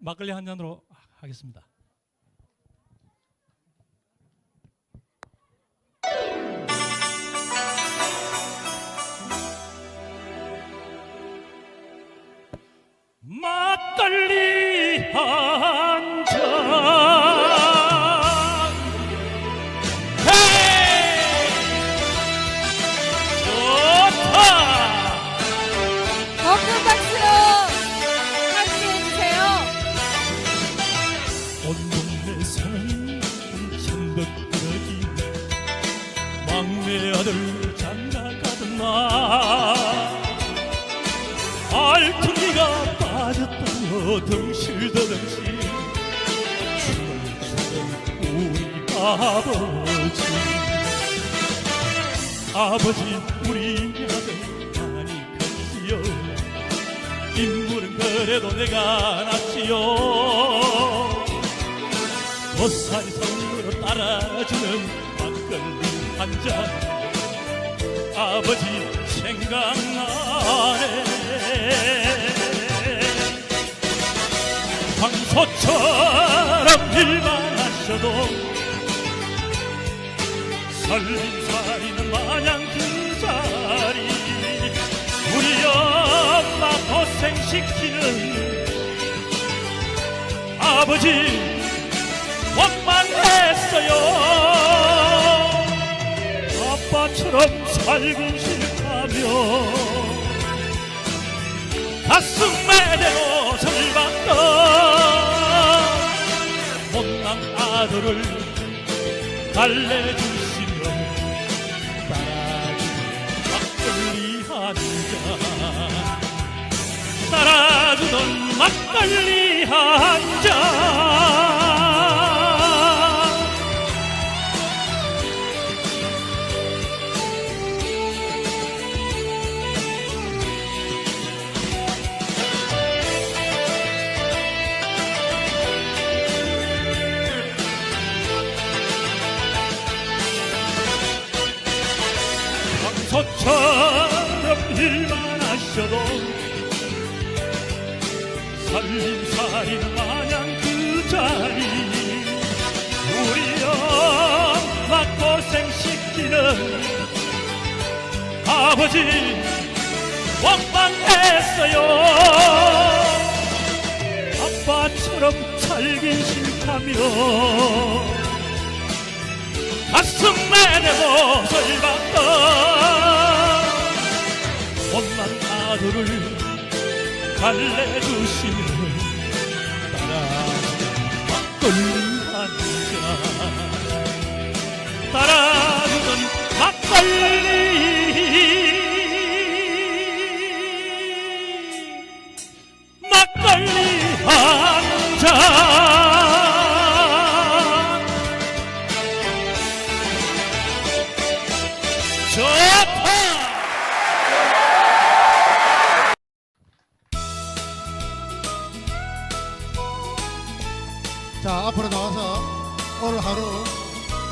막걸리 한 잔으로 하겠습니다. 막걸리 아버지 우리 아들 많이 컸지요. 인물은 그래도 내가 낫지요. 보살 성으로 따라주는 막걸리 한잔. 아버지 생각나네. 황소처럼 일만 하셔도 살림살이는 마냥 그 자리 우리 엄마 고생시키는 아버지 원망했어요. 아빠처럼 살기 싫다며 가슴에 대고 설봤던 못난 아들을 달래주시 한잔 따라주던 막걸리 한잔 일만 하셔도 살림살이는 마냥 그 자리. 우리 엄마 고생시키는 아버지 원망했어요. 아빠처럼 살긴 싫다며 가슴에 대고 설봤던 못난 아들을 달래주시면 따라. 막걸리 한잔. 따라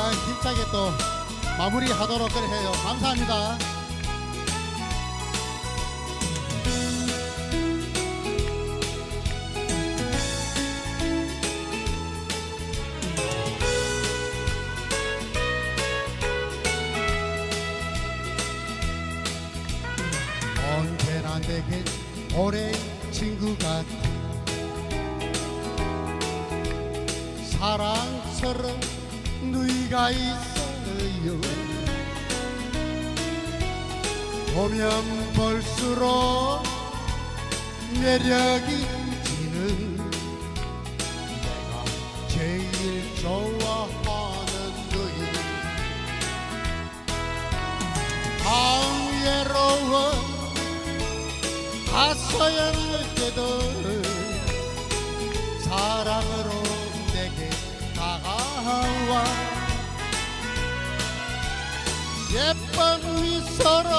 야 힘차게 또 마무리하도록 해요. 감사합니다. 언제나 내겐 오랜 친구 같아 사랑스러운 누이가 있어요. 보면 볼수록 매력이 지는 내가 제일 좋아하는 누이. 마음 외로워 가서야 할 때도 예쁜 미소로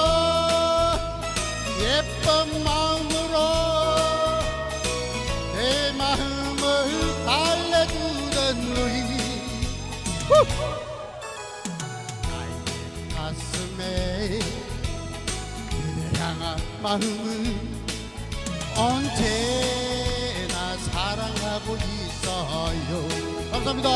예쁜 마음으로 내 마음을 달래주던 나의 가슴에 그대 향한 마음은 언제나 사랑하 사랑하고 있어요. 감사합니다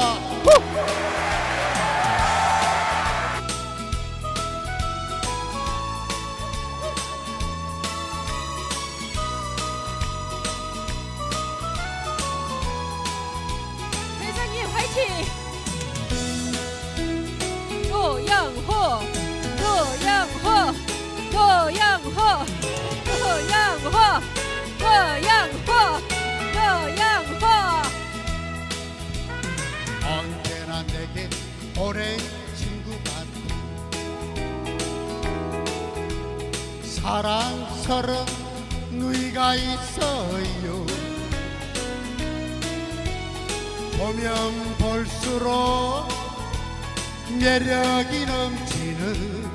사랑스런 누이가 있어요. 보면 볼수록 매력이 넘치는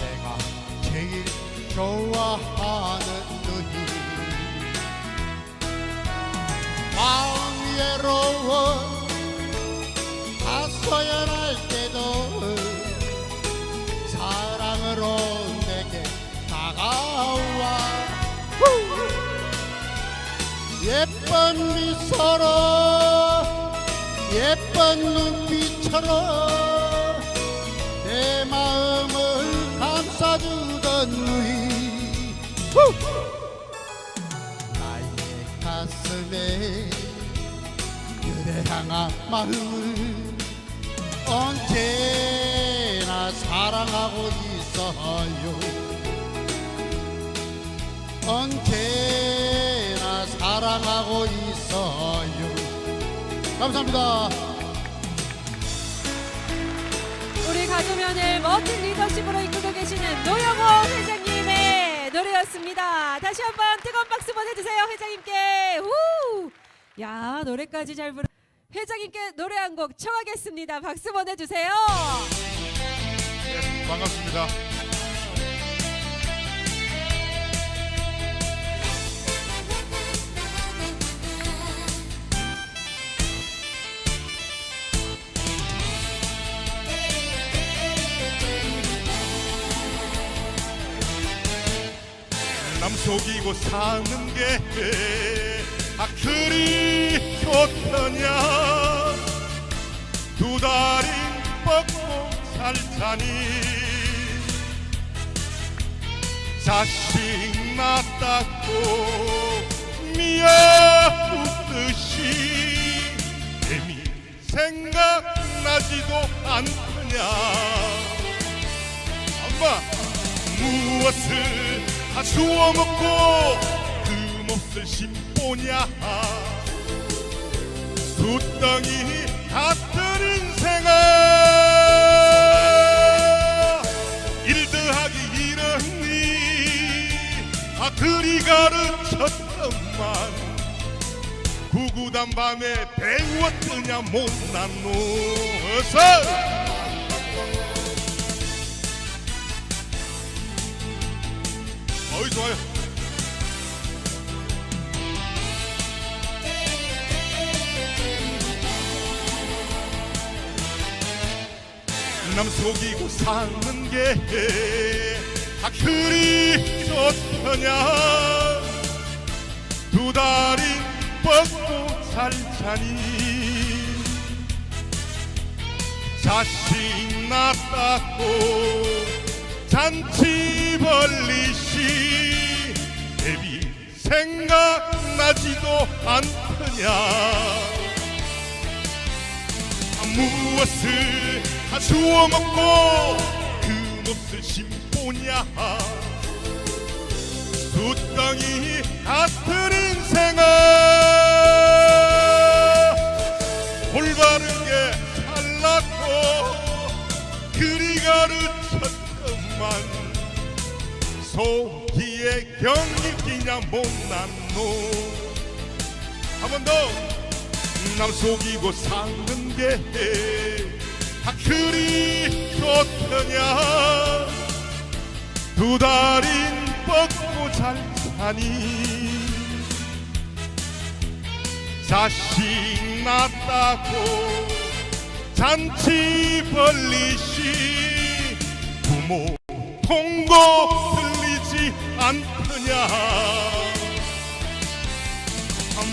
내가 제일 좋아하는 누이. 마음 외로워 하소연할 예쁜 미소로 예쁜 눈빛처럼 내 마음을 감싸주던 누이 나의 가슴에 그대 향한 마음을 언제나 사랑하고 있어요. 언제나 사랑하고 있어요 감사합니다 우리 가족면을 멋진 리더십으로 이끌고 계시는 노영호 회장님의 노래였습니다. 다시 한번 뜨거운 박수 보내주세요 회장님께. 우! 야 노래까지 잘 부르. 회장님께 노래 한 곡 청하겠습니다. 박수 보내주세요. 네, 반갑습니다. 속이고 사는 게 아, 그리 좋더냐 두 다리 뻗고 살자니. 자식 낳았다고 미아웃듯이 애미 생각나지도 않느냐. 엄마 무엇을 다 주워 먹고 그 몫을 심보냐? 숫덩이 같은 인생아 일 더하기 이러니 아 그리 가르쳤더만. 구구단 밤에 배웠더냐 못난 노서 좋아요. 남 속이고 사는 게 아, 그리 좋더냐. 두 다리 뻗고 살자니. 자식 낳았다고 잔치 애비 생각나지도 않더냐. 아, 무엇을 다 주워 먹고 그 몫을 심보냐. 숫덩이 같은 인생아 올바르게 살라고 그리 가르쳤더만 속기에 경일기냐 못난 놈한 번 더. 남 속이고 사는 게다 그리 좋더냐? 두 다리 뻗고 잘 사니? 자식 낳았다고 잔치 벌리시 부모 들리지 않더냐.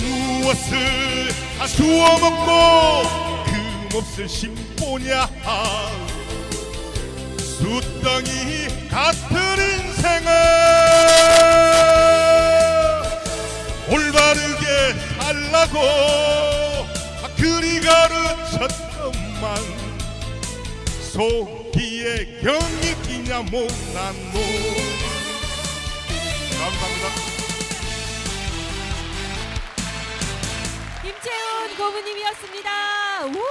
무엇을 다 주워 먹고 그 몹쓸 심보냐. 수덩이 같은 인생을 올바르게 살라고 그리 가르쳤건만 속기에 경이 끼냐 못난 놈 감사합니다 김채훈 고모님이었습니다. 우!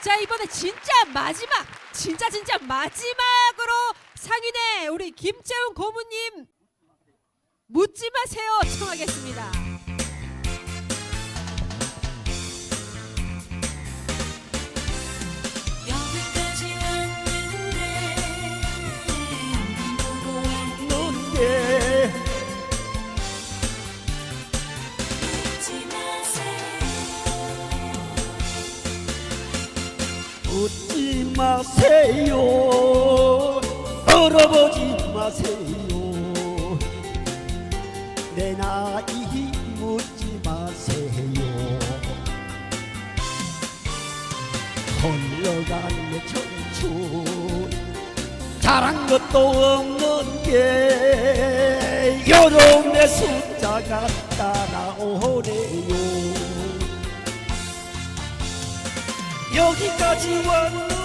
자 이번에 진짜 마지막, 진짜 진짜 마지막으로 상인의 우리 김채훈 고모님 묻지 마세요 청하겠습니다. 얼어보지 마세요. 내 나이 묻지 마세요. 흘러간 내 청춘 잘한 것도 없는 게 여름의 숫자가 따라오네요. 여기까지 왔는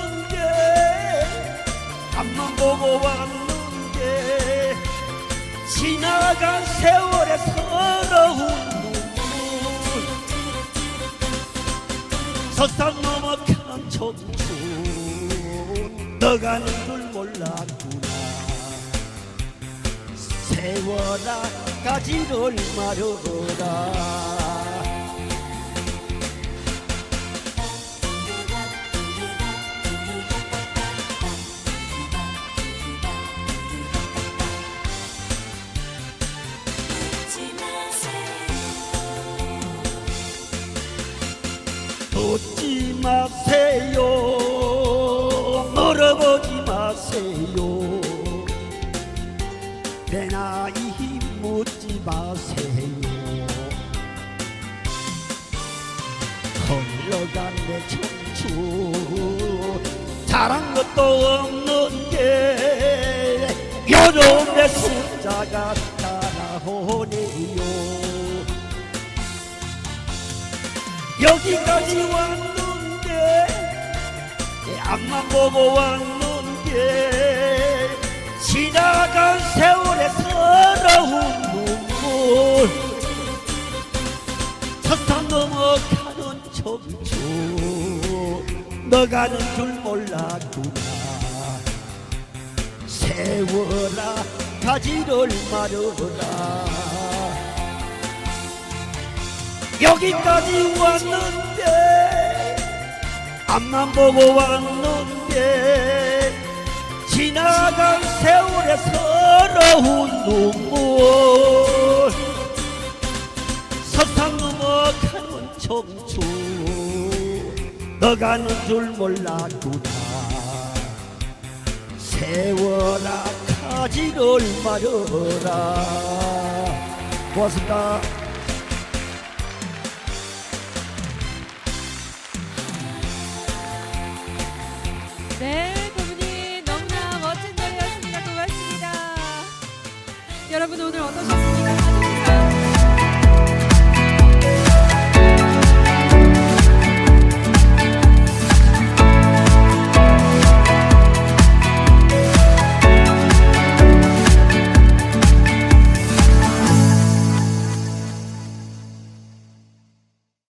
지나간 세월의 서러운 눈물. 서산 넘어간 청춘 너가는 줄 몰랐구나. 세월아 가지를 마려라 흘러간 내 청춘. 잘한 것도 없는데 여름의 숫자가 따라오네요. 여기까지 왔는데 내 앞만 보고 왔는데 지나간 세월의 서 너가는 줄 몰랐구나 세월아 가지를 말어라. 여기까지 왔는데 앞만 보고 왔는데 지나간 세월의 서러운 눈물 너 가는 줄 몰랐구나. 세워라 가지를 말여라. 고맙습니다. 네 부모님 너무나 멋진 노래였습니다. 고맙습니다. 여러분 오늘 어떠셨나요?